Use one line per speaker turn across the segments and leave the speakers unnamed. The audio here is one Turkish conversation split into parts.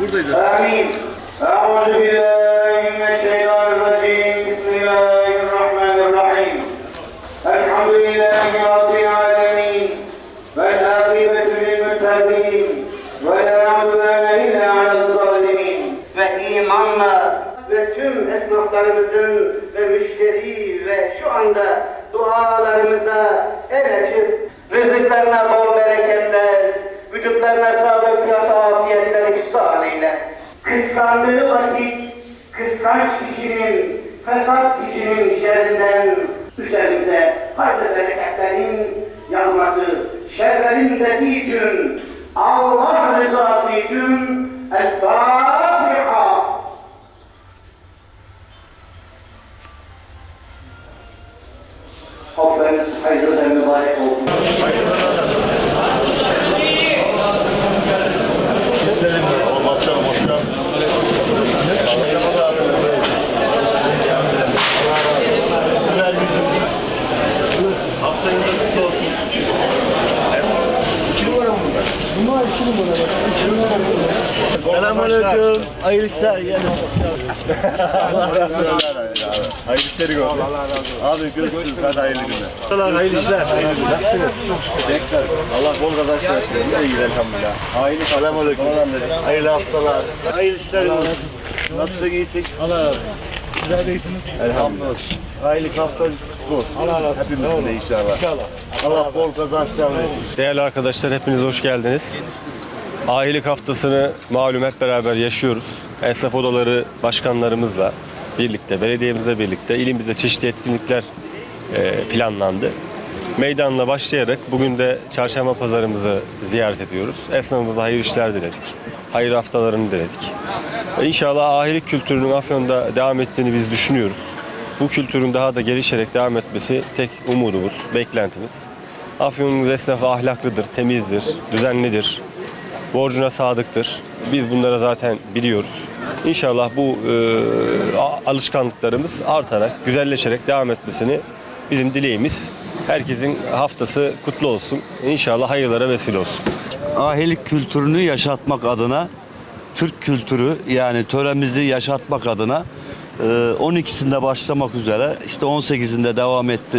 Buradaydı.
Amin. Euzu billahi mineşşeytanirracim. Bismillahirrahmanirrahim. Elhamdülillahi rabbil alamin. Vel akibatu lil muttaqin. Ve la udvane illa alel zalimin. Ve imanla ve tüm esnaflarımızın ve müşteri ve şu anda dualarımıza el açıp rızıklarına bol bereketler, vücutlarına Kıskandığı vakit kıskanç kişinin, fesat kişinin şerrinden üzerimize hayırlı bereketlerin yağması, şerlerin dediği için Allah rızası için El-Fatiha. Haftanız hayırlı ve mübarek olsun.
Başkanım hoş geldin. Haftanın kutlu olsun.
Selamünaleyküm. Hayırlı işler. Gelin.
Hayırlı işleri görsün. Abi görüşürüz. Hadi hayırlı günler.
Allah hayırlı işler. Nasılsınız?
Allah bol kazanç versin. İyi gidelim elhamdülillah. Aile selamünaleyküm.
Hayırlı haftalar. Hayırlı işler olsun. Nasılsın iyisin?
Allah razı olsun. Güzel değilsiniz.
Elhamdülillah. Hayırlı haftanız kutlu olsun.
Allah razı olsun.
Hepimizin de inşallah.
İnşallah.
Allah bol kazançlar versin.
Değerli arkadaşlar hepiniz hoş geldiniz. Ahilik haftasını malum hep beraber yaşıyoruz. Esnaf odaları başkanlarımızla birlikte, belediyemizle birlikte ilimizde çeşitli etkinlikler e, planlandı. Meydanla başlayarak bugün de çarşamba pazarımızı ziyaret ediyoruz. Esnafımıza hayırlı işler diledik. Hayır haftalarını diledik. Ve İnşallah ahilik kültürünün Afyon'da devam ettiğini biz düşünüyoruz. Bu kültürün daha da gelişerek devam etmesi tek umudumuz, beklentimiz. Afyon'un esnafı ahlaklıdır, temizdir, düzenlidir, borcuna sadıktır. Biz bunları zaten biliyoruz. İnşallah bu e, alışkanlıklarımız artarak, güzelleşerek devam etmesini bizim dileğimiz. Herkesin haftası kutlu olsun. İnşallah hayırlara vesile olsun.
ahilik kültürünü yaşatmak adına Türk kültürü yani töremizi yaşatmak adına e, 12'sinde başlamak üzere işte 18'inde devam etti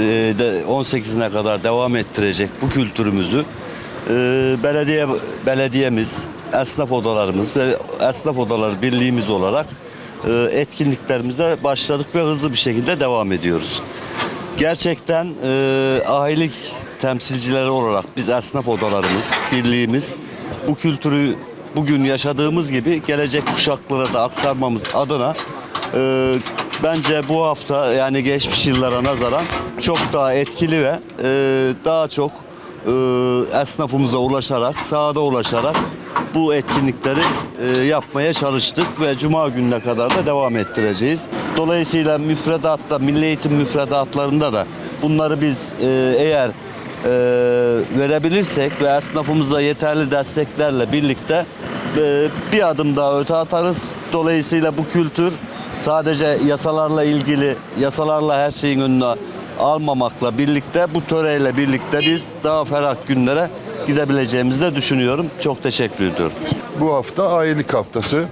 18'ine kadar devam ettirecek bu kültürümüzü e, belediye belediyemiz, esnaf odalarımız ve esnaf odaları birliğimiz olarak e, etkinliklerimize başladık ve hızlı bir şekilde devam ediyoruz. Gerçekten e, ahilik temsilcileri olarak biz esnaf odalarımız, birliğimiz bu kültürü bugün yaşadığımız gibi gelecek kuşaklara da aktarmamız adına e, bence bu hafta yani geçmiş yıllara nazaran çok daha etkili ve e, daha çok e, esnafımıza ulaşarak, sahada ulaşarak bu etkinlikleri e, yapmaya çalıştık ve Cuma gününe kadar da devam ettireceğiz. Dolayısıyla müfredatta, milli eğitim müfredatlarında da bunları biz e, eğer verebilirsek ve esnafımıza yeterli desteklerle birlikte bir adım daha öte atarız. Dolayısıyla bu kültür sadece yasalarla ilgili, yasalarla her şeyin önüne almamakla birlikte bu töreyle birlikte biz daha ferah günlere gidebileceğimizi de düşünüyorum. Çok teşekkür ediyorum.
Bu hafta ailelik haftası.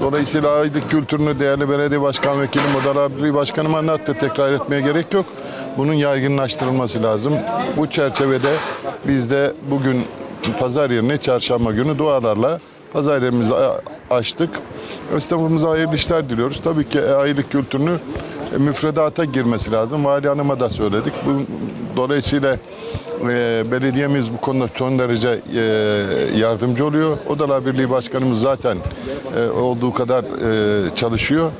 Dolayısıyla ailelik kültürünü değerli belediye başkan vekilim, Odar Birliği Başkanım anlattı. Tekrar etmeye gerek yok. Bunun yaygınlaştırılması lazım. Bu çerçevede biz de bugün pazar yerine çarşamba günü dualarla pazar yerimizi açtık. Esnafımıza hayırlı işler diliyoruz. Tabii ki ailelik kültürünü müfredata girmesi lazım. Vali Hanım'a da söyledik. Bu, dolayısıyla e, belediyemiz bu konuda son derece e, yardımcı oluyor. Odalar Birliği Başkanımız zaten e, olduğu kadar e, çalışıyor.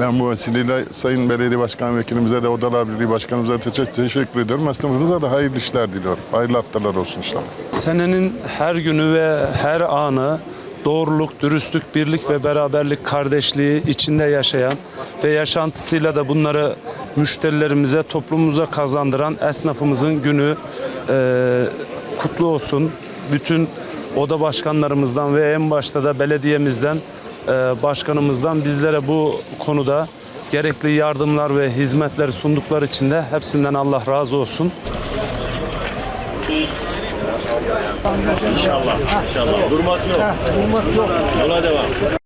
Ben bu vesileyle Sayın Belediye Başkan Vekilimize de Odalar Birliği Başkanımıza teşekkür ediyorum. Esnafımıza da hayırlı işler diliyorum. Hayırlı haftalar olsun inşallah.
Senenin her günü ve her anı doğruluk, dürüstlük, birlik ve beraberlik kardeşliği içinde yaşayan ve yaşantısıyla da bunları müşterilerimize, toplumumuza kazandıran esnafımızın günü e, kutlu olsun. Bütün oda başkanlarımızdan ve en başta da belediyemizden, e, başkanımızdan bizlere bu konuda gerekli yardımlar ve hizmetler sundukları için de hepsinden Allah razı olsun.
İnşallah. İnşallah. Durmak yok. Durmak yok. Yola devam.